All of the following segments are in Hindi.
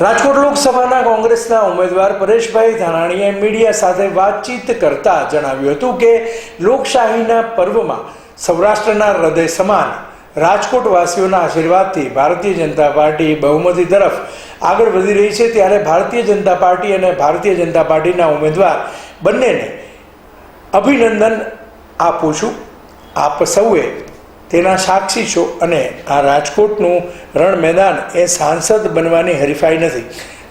રાજકોટ લોકસભાના કોંગ્રેસના ઉમેદવાર પરેશભાઈ ધાનાણીએ મીડિયા સાથે વાતચીત કરતા જણાવ્યું હતું કે લોકશાહીના પર્વમાં સૌરાષ્ટ્રના હૃદય સમાન. રાજકોટવાસીઓના આશીર્વાદથી ભારતીય જનતા પાર્ટી બહુમતી તરફ આગળ વધી રહી છે. ત્યારે ભારતીય જનતા પાર્ટી અને ભારતીય જનતા પાર્ટીના ઉમેદવાર બંનેને અભિનંદન આપું છું. આપ સૌએ તેના સાક્ષી છો અને આ રાજકોટનું રણ મેદાન એ સાંસદ બનવાની હરીફાઈ નથી.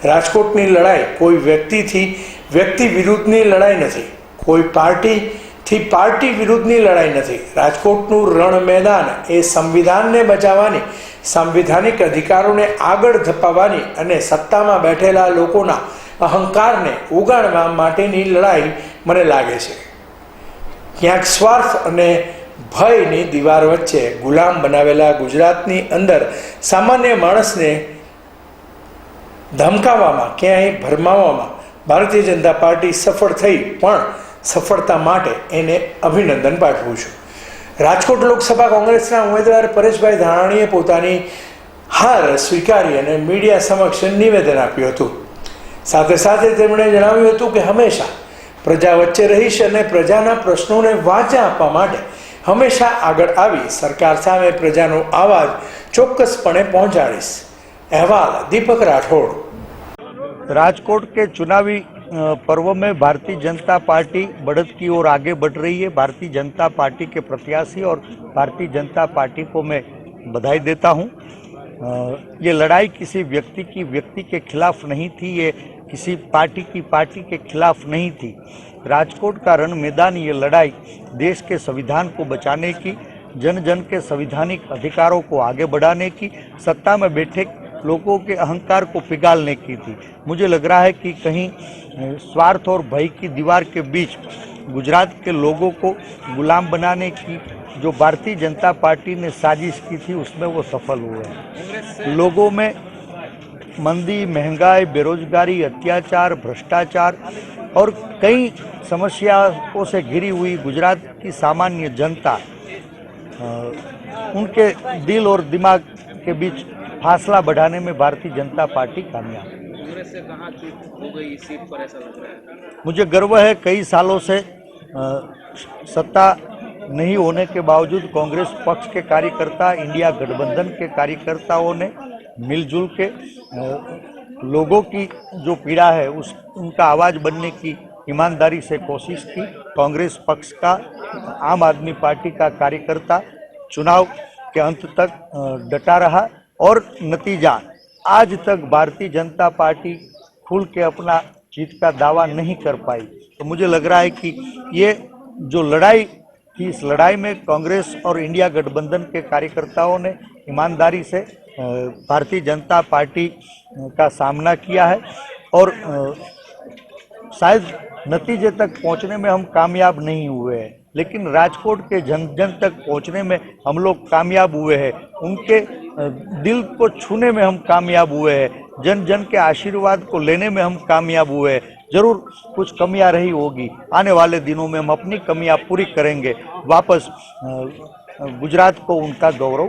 રાજકોટની લડાઈ કોઈ વ્યક્તિથી, વ્યક્તિ વિરુદ્ધની લડાઈ નથી. કોઈ પાર્ટીથી પાર્ટી વિરુદ્ધની લડાઈ નથી. રાજકોટનું રણ મેદાન એ સંવિધાનને બચાવવાની, સાંવિધાનિક અધિકારોને આગળ ધપાવવાની અને સત્તામાં બેઠેલા લોકોના અહંકારને ઉગાડવા માટેની લડાઈ મને લાગે છે. ક્યાંક સ્વાર્થ અને ભયની દીવાર વચ્ચે ગુલામ બનાવેલા ગુજરાતની અંદર સામાન્ય માણસને ધમકાવવામાં, ક્યાંય ભરમાવવામાં ભારતીય જનતા પાર્ટી સફળ થઈ, પણ સફળતા માટે એને અભિનંદન પાઠવું છું. રાજકોટ લોકસભા કોંગ્રેસના ઉમેદવાર પરેશભાઈ ધારાણીએ પોતાની હાર સ્વીકારી અને મીડિયા સમક્ષ નિવેદન આપ્યું હતું. સાથે સાથે તેમણે જણાવ્યું હતું કે હંમેશા પ્રજા વચ્ચે રહીશ અને પ્રજાના પ્રશ્નોને વાચા આપવા માટે હંમેશા આગળ આવી સરકાર સામે પ્રજાનો અવાજ ચોક્કસપણે પહોંચાડીશ अहवाल दीपक राठौड़ राजकोट के चुनावी अ, पर्व में भारतीय जनता पार्टी बढ़त की ओर आगे बढ़ रही है भारतीय जनता पार्टी के प्रत्याशी और भारतीय जनता पार्टी को मैं बधाई देता हूं अ, ये लड़ाई किसी व्यक्ति की व्यक्ति के खिलाफ नहीं थी ये किसी पार्टी की पार्टी के खिलाफ नहीं थी। राजकोट का रण मैदान ये लड़ाई देश के संविधान को बचाने की जन जन के संविधानिक अधिकारों को आगे बढ़ाने की सत्ता में बैठे लोगों के अहंकार को पिघालने की थी। मुझे लग रहा है कि कहीं स्वार्थ और भय की दीवार के बीच गुजरात के लोगों को गुलाम बनाने की जो भारतीय जनता पार्टी ने साजिश की थी उसमें वो सफल हुए। लोगों में मंदी महँगाई बेरोजगारी अत्याचार भ्रष्टाचार और कई समस्याओं से घिरी हुई गुजरात की सामान्य जनता उनके दिल और दिमाग के बीच फासला बढ़ाने में भारतीय जनता पार्टी कामयाब है। से कहाँ हो गई इस सीट पर ऐसा लग रहा है मुझे गर्व है कई सालों से सत्ता नहीं होने के बावजूद कांग्रेस पक्ष के कार्यकर्ता इंडिया गठबंधन के कार्यकर्ताओं ने मिलजुल के लोगों की जो पीड़ा है, उस, उनका आवाज़ बनने की ईमानदारी से कोशिश की। कांग्रेस पक्ष का, आम आदमी पार्टी का कार्यकर्ता चुनाव के अंत तक डटा रहा और नतीजा, आज तक भारतीय जनता पार्टी खुल के अपना जीत का दावा नहीं कर पाई। तो मुझे लग रहा है कि ये जो लड़ाई थी इस लड़ाई में कांग्रेस और इंडिया गठबंधन के कार्यकर्ताओं ने ईमानदारी से भारतीय जनता पार्टी का सामना किया है और शायद नतीजे तक पहुँचने में हम कामयाब नहीं हुए हैं, लेकिन राजकोट के जन जन तक पहुँचने में हम लोग कामयाब हुए हैं, उनके दिल को छूने में हम कामयाब हुए हैं, जन जन के आशीर्वाद को लेने में हम कामयाब हुए हैं, ज़रूर कुछ कमियाँ रही होगी, आने वाले दिनों में हम अपनी कमियाँ पूरी करेंगे, वापस गुजरात को उनका गौरव